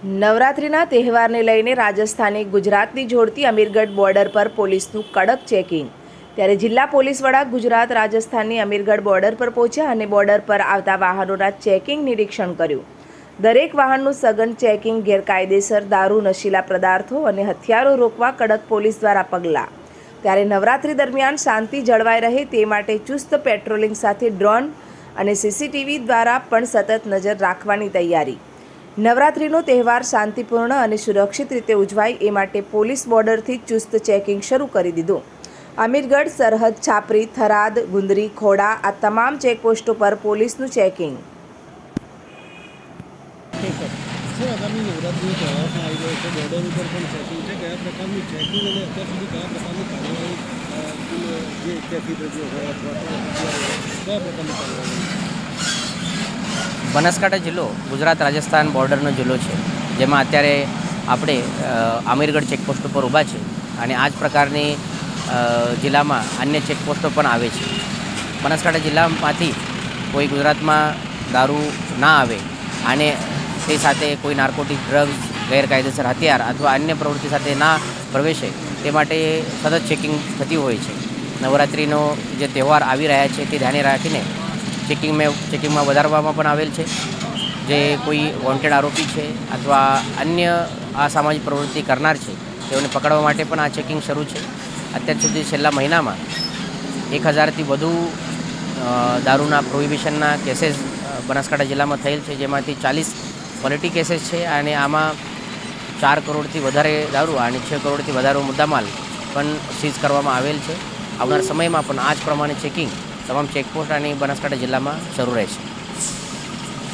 નવરાત્રિના તહેવારને લઈને રાજસ્થાને ગુજરાતની જોડતી અમીરગઢ બોર્ડર પર પોલીસનું કડક ચેકિંગ. ત્યારે જિલ્લા પોલીસ વડા ગુજરાત રાજસ્થાનની અમીરગઢ બોર્ડર પર પહોંચ્યા અને બોર્ડર પર આવતા વાહનોના ચેકિંગ નિરીક્ષણ કર્યું. દરેક વાહનનું સઘન ચેકિંગ, ગેરકાયદેસર દારૂ, નશીલા પદાર્થો અને હથિયારો રોકવા કડક પોલીસ દ્વારા પગલાં. ત્યારે નવરાત્રિ દરમિયાન શાંતિ જળવાઈ રહે તે માટે ચુસ્ત પેટ્રોલિંગ સાથે ડ્રોન અને સીસીટીવી દ્વારા પણ સતત નજર રાખવાની તૈયારી. નવરાત્રિનો તહેવાર શાંતિપૂર્ણ અને સુરક્ષિત રીતે ઉજવાય એ માટે પોલીસ બોર્ડરથી ચુસ્ત ચેકિંગ શરૂ કરી દીધું. અમીરગઢ, સરહદ, છાપરી, થરાદ, ગુંદરી, ખોડા આ તમામ ચેકપોસ્ટો પર પોલીસનું ચેકિંગ. કયા પ્રકારની કાર્યવાહી અ, જે ટ્રાફિક રજૂ હોય અથવા તો હથિયારો હોય, કયા પ્રકારની કાર્યવાહી બનાસકાંઠા જિલ્લો ગુજરાત રાજસ્થાન બોર્ડરનો જિલ્લો છે, જેમાં અત્યારે આપણે આમીરગઢ ચેકપોસ્ટ ઉપર ઊભા છે અને આ જ પ્રકારની જિલ્લામાં અન્ય ચેકપોસ્ટો પણ આવે છે. બનાસકાંઠા જિલ્લામાંથી કોઈ ગુજરાતમાં દારૂ ના આવે અને તે સાથે કોઈ નાર્કોટિક ડ્રગ્સ ગેરકાયદેસર હથિયાર અથવા અન્ય પ્રવૃત્તિ સાથે ના પ્રવેશે તે માટે સતત ચેકિંગ થતી હોય છે. નવરાત્રિનો જે તહેવાર આવી રહ્યા છે તે ધ્યાને રાખીને ચેકિંગ મેં ચેકિંગમાં વધારવામાં પણ આવેલ છે. જે કોઈ વોન્ટેડ આરોપી છે અથવા અન્ય અસામાજિક પ્રવૃત્તિ કરનાર છે, તેઓને પકડવા માટે પણ આ ચેકિંગ શરૂ છે. અત્યાર સુધી છેલ્લા મહિનામાં એક હજારથી વધુ દારૂના પ્રોહિબિશનના કેસીસ બનાસકાંઠા જિલ્લામાં થયેલ છે, જેમાંથી ચાલીસ ક્વોલિટી કેસીસ છે અને આમાં ચાર કરોડથી વધારે દારૂ અને છ કરોડથી વધારે મુદ્દામાલ પણ સીઝ કરવામાં આવેલ છે. આવનાર સમયમાં પણ આ જ પ્રમાણે ચેકિંગ તમામ ચેકપોસ્ટ અને બનાસકાંઠા જિલ્લામાં શરૂ રહેશે.